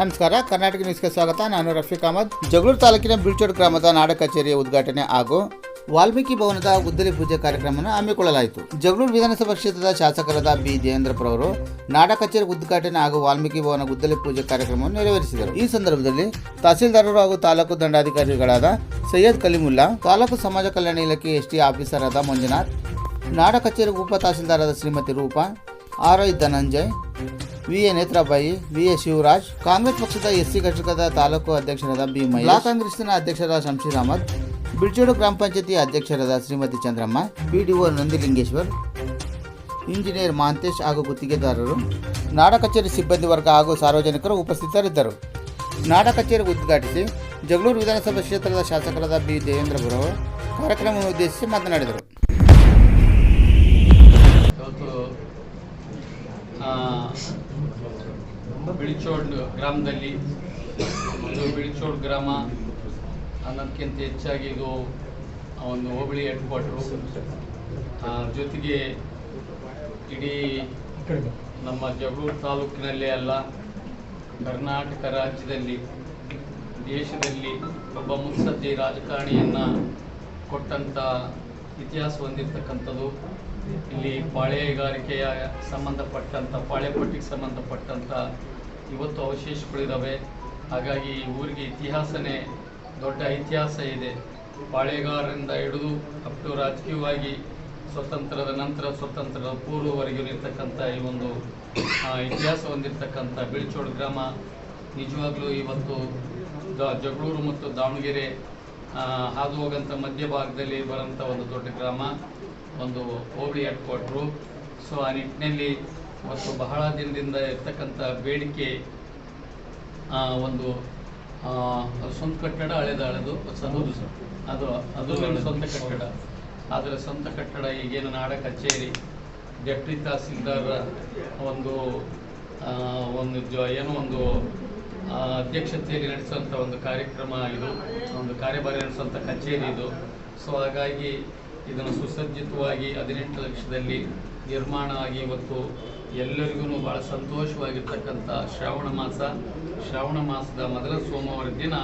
ನಮಸ್ಕಾರ, ಕರ್ನಾಟಕ ನ್ಯೂಸ್ಗೆ ಸ್ವಾಗತ. ನಾನು ರಫೀಕ್ ಅಹಮದ್. ಜಗಳೂರು ತಾಲೂಕಿನ ಬಿಳ್ಚೋಡ್ ಗ್ರಾಮದ ನಾಡ ಕಚೇರಿಯ ಉದ್ಘಾಟನೆ ಹಾಗೂ ವಾಲ್ಮೀಕಿ ಭವನದ ಉದ್ದಲಿ ಪೂಜೆ ಕಾರ್ಯಕ್ರಮವನ್ನು ಹಮ್ಮಿಕೊಳ್ಳಲಾಯಿತು. ಜಗಳೂರು ವಿಧಾನಸಭಾ ಕ್ಷೇತ್ರದ ಶಾಸಕರಾದ ಬಿ. ದೇವೇಂದ್ರಪ್ರವರು ನಾಡ ಕಚೇರಿ ಉದ್ಘಾಟನೆ ಹಾಗೂ ವಾಲ್ಮೀಕಿ ಭವನ ಗುದ್ದಲಿ ಪೂಜೆ ಕಾರ್ಯಕ್ರಮವನ್ನು ನೆರವೇರಿಸಿದರು. ಈ ಸಂದರ್ಭದಲ್ಲಿ ತಹಸೀಲ್ದಾರರು ಹಾಗೂ ತಾಲೂಕು ದಂಡಾಧಿಕಾರಿಗಳಾದ ಸೈಯದ್ ಕಲಿಮುಲ್ಲಾ, ತಾಲೂಕು ಸಮಾಜ ಕಲ್ಯಾಣ ಇಲಾಖೆ ಎಸ್ಟಿ ಆಫೀಸರ್ ಆದ ಮಂಜುನಾಥ್, ನಾಡ ಕಚೇರಿ ಉಪ ತಹಸೀಲ್ದಾರಾದ Shrimati Rupa, R I Dhananjay V A Netrabai, V A Shivaraj, Congress ಪಕ್ಷದ ಎಸ್ಸಿ ಘಟಕದ ತಾಲೂಕು ಅಧ್ಯಕ್ಷರಾದ ಬಿ ಮಹಿಳಾ ಕಾಂಗ್ರೆಸ್ನ ಅಧ್ಯಕ್ಷರಾದ ಶಂಶೀರ್ ಅಹಮದ್ ಬಿಡ್ಚೋಡು ಗ್ರಾಮ ಪಂಚಾಯತಿ ಅಧ್ಯಕ್ಷರಾದ ಶ್ರೀಮತಿ ಚಂದ್ರಮ್ಮ, ಪಿಡಿಒ ನಂದಿಲಿಂಗೇಶ್ವರ್, ಇಂಜಿನಿಯರ್ ಮಹಾಂತೇಶ್ ಹಾಗೂ ಗುತ್ತಿಗೆದಾರರು, ನಾಡ ಕಚೇರಿ ಸಿಬ್ಬಂದಿ ವರ್ಗ ಹಾಗೂ ಸಾರ್ವಜನಿಕರು ಉಪಸ್ಥಿತರಿದ್ದರು. ನಾಡ ಕಚೇರಿ ಉದ್ಘಾಟಿಸಿ ಜಗಳೂರು ವಿಧಾನಸಭಾ ಕ್ಷೇತ್ರದ ಶಾಸಕರಾದ ಬಿ ದೇವೇಂದ್ರ ಬುರವರು ಕಾರ್ಯಕ್ರಮವನ್ನು ಉದ್ದೇಶಿಸಿ ಮಾತನಾಡಿದರು ಇವತ್ತು ಆ, ಬಿಳಿಚೋಡ್ ಗ್ರಾಮದಲ್ಲಿ ಒಂದು ಬಿಳಿಚೋಡ್ ಗ್ರಾಮ ಅನ್ನೋದಕ್ಕಿಂತ ಹೆಚ್ಚಾಗಿ ಇದು ಒಂದು ಹೋಬಳಿ ಹೆಡ್ ಕ್ವಾರ್ಟ್ರು ಜೊತೆಗೆ ಇಡೀ ನಮ್ಮ ಜಗಳೂರು ತಾಲೂಕಿನಲ್ಲೇ ಅಲ್ಲ, ಕರ್ನಾಟಕ ರಾಜ್ಯದಲ್ಲಿ, ದೇಶದಲ್ಲಿ ಒಬ್ಬ ಮುತ್ಸದ್ದಿ ರಾಜಕಾರಣಿಯನ್ನು ಕೊಟ್ಟಂಥ ಇತಿಹಾಸ ಹೊಂದಿರತಕ್ಕಂಥದ್ದು. ಇಲ್ಲಿ ಪಾಳೆಗಾರಿಕೆಯ ಸಂಬಂಧಪಟ್ಟಂಥ ಪಾಳೆಪಟ್ಟಿಗೆ ಸಂಬಂಧಪಟ್ಟಂಥ ಇವತ್ತು ಅವಶೇಷಗಳಿದ್ದಾವೆ ಹಾಗಾಗಿ ಈ ಊರಿಗೆ ಇತಿಹಾಸನೇ ದೊಡ್ಡ ಇತಿಹಾಸ ಇದೆ. ಪಾಳೆಗಾರರಿಂದ ಹಿಡಿದು ಅಪ್ ಟು ರಾಜಕೀಯವಾಗಿ ಸ್ವತಂತ್ರದ ನಂತರ ಸ್ವತಂತ್ರದ ಪೂರ್ವವರೆಗೂ ಇರ್ತಕ್ಕಂಥ ಈ ಒಂದು ಇತಿಹಾಸ ಹೊಂದಿರತಕ್ಕಂಥ ಬಿಳಿಚೋಡು ಗ್ರಾಮ. ನಿಜವಾಗ್ಲೂ ಇವತ್ತು ಜಗಳೂರು ಮತ್ತು ದಾವಣಗೆರೆ ಹಾದು ಹೋಗಂಥ ಮಧ್ಯಭಾಗದಲ್ಲಿ ಬರೋಂಥ ಒಂದು ದೊಡ್ಡ ಗ್ರಾಮ. ಒಂದು ಹೋಬಳಿ ಹೆಡ್ ಕ್ವಾರ್ಟ್ರು ಸೊ ಆ ನಿಟ್ಟಿನಲ್ಲಿ ಇವತ್ತು ಬಹಳ ದಿನದಿಂದ ಇರ್ತಕ್ಕಂಥ ಬೇಡಿಕೆ ಒಂದು ಸ್ವಂತ ಕಟ್ಟಡ ಹಳೆದ ಹಳೆದು ಹೊಸದು ಅದು ಅದು ನನ್ನ ಸ್ವಂತ ಕಟ್ಟಡ. ಆದರೆ ಸ್ವಂತ ಕಟ್ಟಡ ಈಗೇನು ನಾಡ ಕಚೇರಿ ಡೆಪ್ಟಿ ತಹಸೀಲ್ದಾರ್ ಒಂದು ಒಂದು ಜ, ಏನೋ ಒಂದು ಅಧ್ಯಕ್ಷತೆಯಲ್ಲಿ ನಡೆಸುವಂಥ ಒಂದು ಕಾರ್ಯಕ್ರಮ ಇದು, ಒಂದು ಕಾರ್ಯಭಾರ ನಡೆಸುವಂಥ ಕಚೇರಿ ಇದು. ಸೊ ಹಾಗಾಗಿ ಇದನ್ನು ಸುಸಜ್ಜಿತವಾಗಿ ಹದಿನೆಂಟು ಲಕ್ಷದಲ್ಲಿ ನಿರ್ಮಾಣ ಆಗಿ ಇವತ್ತು ಎಲ್ಲರಿಗೂ ಭಾಳ ಸಂತೋಷವಾಗಿರ್ತಕ್ಕಂಥ ಶ್ರಾವಣ ಮಾಸ. ಶ್ರಾವಣ ಮಾಸದ ಮೊದಲ ಸೋಮವಾರ ದಿನ